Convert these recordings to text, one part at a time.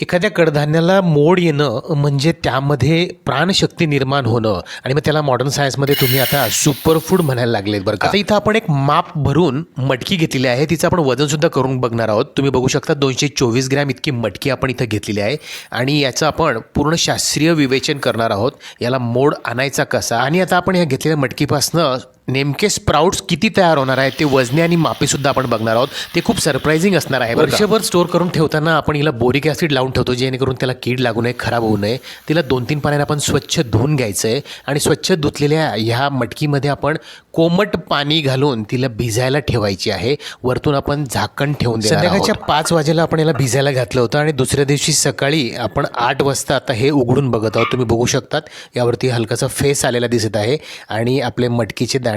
एखाद्या कडधान्याला मोड येणं म्हणजे त्यामध्ये प्राणशक्ती निर्माण होणं. आणि मग त्याला मॉडर्न सायन्समध्ये तुम्ही आता सुपर फूड म्हणायला लागलेत बरं का. आता इथं आपण एक माप भरून मटकी घेतलेली आहे. तिचं आपण वजनसुद्धा करून बघणार आहोत. तुम्ही बघू शकता दोनशे चोवीस ग्रॅम इतकी मटकी आपण इथं घेतलेली आहे. आणि याचं आपण पूर्ण शास्त्रीय विवेचन करणार आहोत. याला मोड आणायचा कसा? आणि आता आपण ह्या घेतलेल्या मटकीपासनं नेमके स्प्राउट्स किती तयार होणार आहेत ते वजने आणि मापेसुद्धा आपण बघणार आहोत. ते खूप सरप्रायझिंग असणार आहे. वर्षभर स्टोअर करून ठेवताना आपण हिला बोरिक ॲसिड लावून ठेवतो जेणेकरून त्याला कीड लागू नये खराब होऊ नये. तिला दोन तीन पाण्याने आपण स्वच्छ धुवून घ्यायचं आहे आणि स्वच्छ धुतलेल्या ह्या मटकीमध्ये आपण कोमट पाणी घालून तिला भिजायला ठेवायची आहे. वरतून आपण झाकण ठेवून संध्याकाळच्या पाच वाजेला आपण याला भिजायला घातलं होतं आणि दुसऱ्या दिवशी सकाळी आपण आठ वाजता आता हे उघडून बघत आहोत. तुम्ही बघू शकतात यावरती हलकासा फेस आलेला दिसत आहे आणि आपले मटकीचे दाणे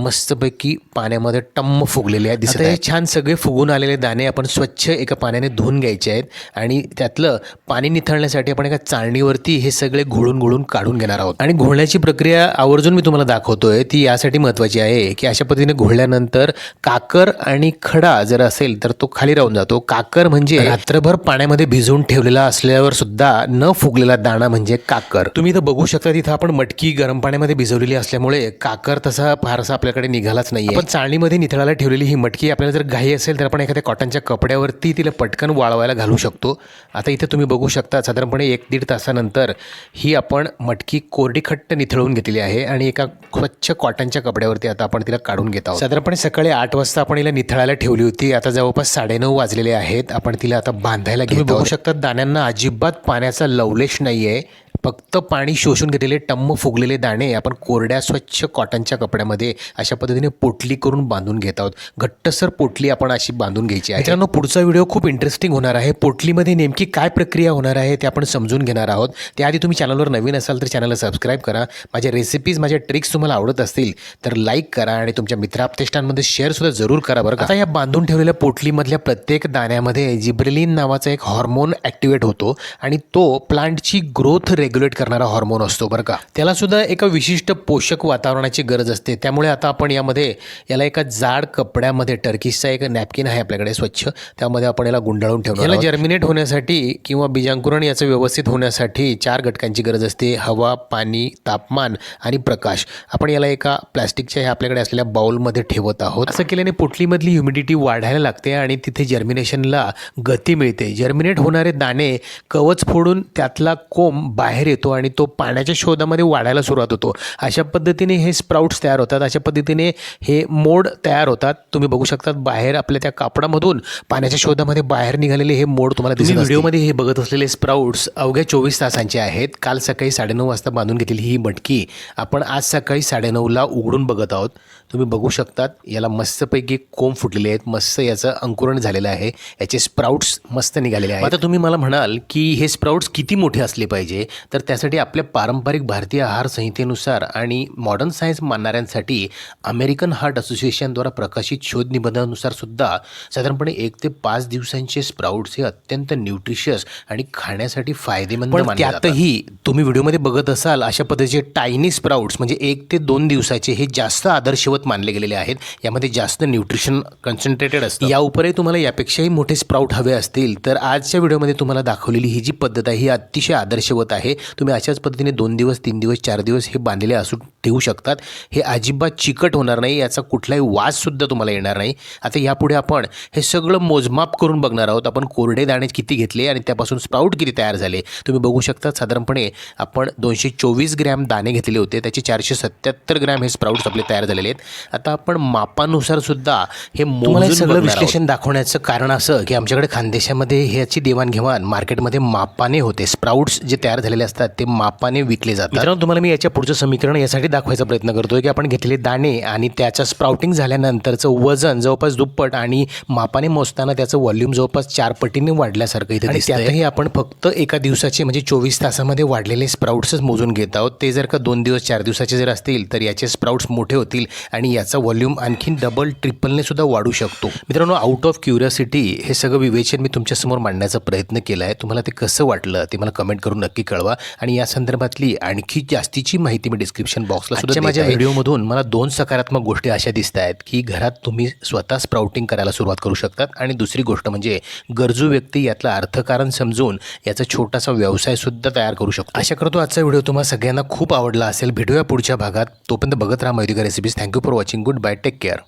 मस्तपैकी पाण्यामध्ये टम्म फुगलेले आहेत दिसत आहे छान सगळे फुगून आलेले दाणे आपण स्वच्छ एका पाण्याने धुवून घ्यायचे आहेत आणि त्यातलं पाणी निथळण्यासाठी आपण एका चाळणीवरती हे सगळे घोळून घोळून काढून घेणार आहोत. आणि घोळण्याची प्रक्रिया आवर्जून मी तुम्हाला दाखवतोय ती यासाठी महत्त्वाची आहे की अशा पद्धतीने घोळल्यानंतर काकर आणि खडा जर असेल तर तो खाली राहून जातो. काकर म्हणजे रात्रभर पाण्यामध्ये भिजवून ठेवलेला असल्यावर सुद्धा न फुगलेला दाणा म्हणजे काकर. तुम्ही इथं बघू शकता तिथं आपण मटकी गरम पाण्यामध्ये भिजवलेली असल्यामुळे काकर तसा फारसा आपल्याकडे निघालाच नाही आपण चाळणीमध्ये निथळायला ठेवलेली ही मटकी आपल्याला जर घाई असेल तर आपण एखाद्या कॉटनच्या कपड्यावरती तिला पटकन वाळवायला घालू शकतो. आता इथे तुम्ही बघू शकता साधारणपणे एक दीड तासानंतर ही आपण मटकी कोरडी खट्ट निथळून घेतलेली आहे आणि एका स्वच्छ कॉटनच्या कपड्यावरती आता आपण तिला काढून घेत आहोत. साधारणपणे सकाळी आठ वाजता आपण हिला निथळायला ठेवली होती. आता जवळपास साडेनऊ वाजलेले आहेत. आपण तिला आता बांधायला घेतो बघू शकता दाण्यांना अजिबात पाण्याचा लवलेश नाही आहे फक्त पाणी शोषून घेतलेले टम्म फुगलेले दाणे आपण कोरड्या स्वच्छ कॉटनच्या कपड्यामध्ये अशा पद्धतीने पोटली करून बांधून घेत आहोत. घट्टसर पोटली आपण अशी बांधून घ्यायची आहे. मित्रांनो पुढचा व्हिडिओ खूप इंटरेस्टिंग होणार आहे. पोटलीमध्ये नेमकी काय प्रक्रिया होणार आहे ते आपण समजून घेणार आहोत. त्याआधी तुम्ही चॅनलवर नवीन असाल तर चॅनलला सबस्क्राईब करा. माझ्या रेसिपीज माझ्या ट्रिक्स तुम्हाला आवडत असतील तर लाईक करा आणि तुमच्या मित्राप्तेष्टांमध्ये शेअर सुद्धा जरूर करा बरं का. आता या बांधून ठेवलेल्या पोटलीमधल्या प्रत्येक दाण्यामध्ये जिब्रेलिन नावाचा एक हॉर्मोन ॲक्टिवेट होतो आणि तो प्लांटची ग्रोथ रेग्युलेट करणारा हॉर्मोन असतो बरं का. त्याला सुद्धा एका विशिष्ट पोषक वातावरणाची गरज असते. त्यामुळे आता आपण यामध्ये याला एका जाड कपड्यामध्ये टर्किशचा एक नॅपकिन आहे आपल्याकडे स्वच्छ. त्यामध्ये आपण याला गुंडाळून ठेवणार याला जर्मिनेट होण्यासाठी किंवा बीजांकुरण याचं व्यवस्थित होण्यासाठी चार घटकांची गरज असते. हवा पाणी तापमान आणि प्रकाश. आपण याला एका प्लास्टिकच्या ह्या आपल्याकडे असलेल्या बाउलमध्ये ठेवत आहोत. असं केल्याने पोटलीमधली ह्युमिडिटी वाढायला लागते आणि तिथे जर्मिनेशनला गती मिळते. जर्मिनेट होणारे दाणे कवच फोडून त्यातला कोंब बाहेर येतो आणि तो पाण्याच्या शोधामध्ये वाढायला सुरुवात होतो. अशा पद्धतीने हे स्प्राउट्स तयार होतात. अशा पद्धतीने हे मोड तयार होतात. तुम्ही बघू शकतात बाहेर आपल्या त्या कापडामधून पाण्याच्या शोधामध्ये बाहेर निघालेले हे मोड तुम्हाला दिसत व्हिडिओमध्ये हे बघत असलेले स्प्राउट्स अवघ्या चोवीस तासांचे आहेत. काल सकाळी साडेनऊ वाजता बांधून घेतलेली ही मटकी आपण आज सकाळी साडेनऊला उघडून बघत आहोत. तुम्ही बघू शकतात याला मस्तपैकी कोंब फुटलेले आहेत. मस्त याचं अंकुरण झालेलं आहे. याचे स्प्राउट्स मस्त निघालेले आहेत. आता तुम्ही मला म्हणाल की हे स्प्राउट्स किती मोठे असले पाहिजे? तर त्यासाठी आपल्या पारंपरिक भारतीय आहार संहितेनुसार आणि मॉडर्न सायन्स मानणाऱ्यांसाठी अमेरिकन हार्ट असोसिएशनद्वारा प्रकाशित शोध निबंधानुसार सुद्धा साधारणपणे एक ते पाच दिवसांचे स्प्राउट्स हे अत्यंत न्यूट्रिशियस आणि खाण्यासाठी फायदेमंद. त्यातही तुम्ही व्हिडिओमध्ये बघत असाल अशा पद्धतीचे टायनी स्प्राउट्स म्हणजे एक ते दोन दिवसाचे हे जास्त आदर्शवत मानले गेलेले आहेत. यामध्ये जास्त न्यूट्रिशन कन्सन्ट्रेटेड असतं. या उपरही तुम्हाला यापेक्षाही मोठे स्प्राउट हवे असतील. तर आजच्या व्हिडिओमध्ये तुम्हाला दाखवलेली ही जी पद्धत आहे ही अतिशय आदर्शवत आहे. तुम्ही अशाच पद्धतीने दोन दिवस तीन दिवस चार दिवस हे बांधलेले असू ठेवू शकतात. हे अजिबात चिकट होणार नाही याचा कुठलाही वाससुद्धा तुम्हाला येणार नाही. आता यापुढे आपण हे सगळं मोजमाप करून बघणार आहोत. आपण कोरडे दाणे किती घेतले आणि त्यापासून स्प्राउट किती तयार झाले तुम्ही बघू शकता. साधारणपणे आपण दोनशे चोवीस ग्रॅम दाणे घेतलेले होते. त्याचे चारशे सत्याहत्तर ग्रॅम हे स्प्राउट्स आपले तयार झालेले आहेत. आता आपण मापानुसार सुद्धा हे मोजून सगळं. विश्लेषण दाखवण्याचं कारण असं की आमच्याकडे खानदेशामध्ये ह्याची देवाणघेवाण मार्केटमध्ये मापाने होते. स्प्राउट्स जे तयार झालेले असतात ते मापाने विकले जातात. मित्रांनो तुम्हाला मी याच्या पुढचं समीकरण यासाठी दाखवायचा प्रयत्न करतोय की आपण घेतलेले दाणे आणि त्याचं स्प्राउटिंग झाल्यानंतरचं वजन जवळपास दुप्पट आणि मापाने मोजताना त्याचं व्हॉल्यूम जवळपास चार पटीने वाढल्यासारखं इथे. त्यातही आपण फक्त एका दिवसाचे म्हणजे चोवीस तासामध्ये वाढलेले स्प्राउट्सच मोजून घेत आहोत. ते जर का दोन दिवस चार दिवसाचे जर असतील तर याचे स्प्राउट्स मोठे होतील आणि याचा व्हॉल्यूम आणखीन डबल ट्रिपलने सुद्धा वाढू शकतो. मित्रांनो आउट ऑफ क्युरियोसिटी हे सगळं विवेचन मी तुमच्यासमोर मांडण्याचा प्रयत्न केला आहे तुम्हाला ते कसं वाटलं ते मला कमेंट करून नक्की कळवा. आणि या संदर्भातली आणखी जास्तीची माहिती मी डिस्क्रिप्शन बॉक्सला सुद्धा माझ्या व्हिडिओमधून मला दोन सकारात्मक गोष्टी अशा दिसत आहेत की घरात तुम्ही स्वतः स्प्राउटिंग करायला सुरुवात करू शकतात आणि दुसरी गोष्ट म्हणजे गरजू व्यक्ती यातलं अर्थकारण समजून याचा छोटासा व्यवसाय सुद्धा तयार करू शकतो. आशा करतो आजचा व्हिडिओ तुम्हाला सगळ्यांना खूप आवडला असेल. भेटूया पुढच्या भागात. तोपर्यंत बघत राहा मैदिका recipes thank you for watching goodbye take care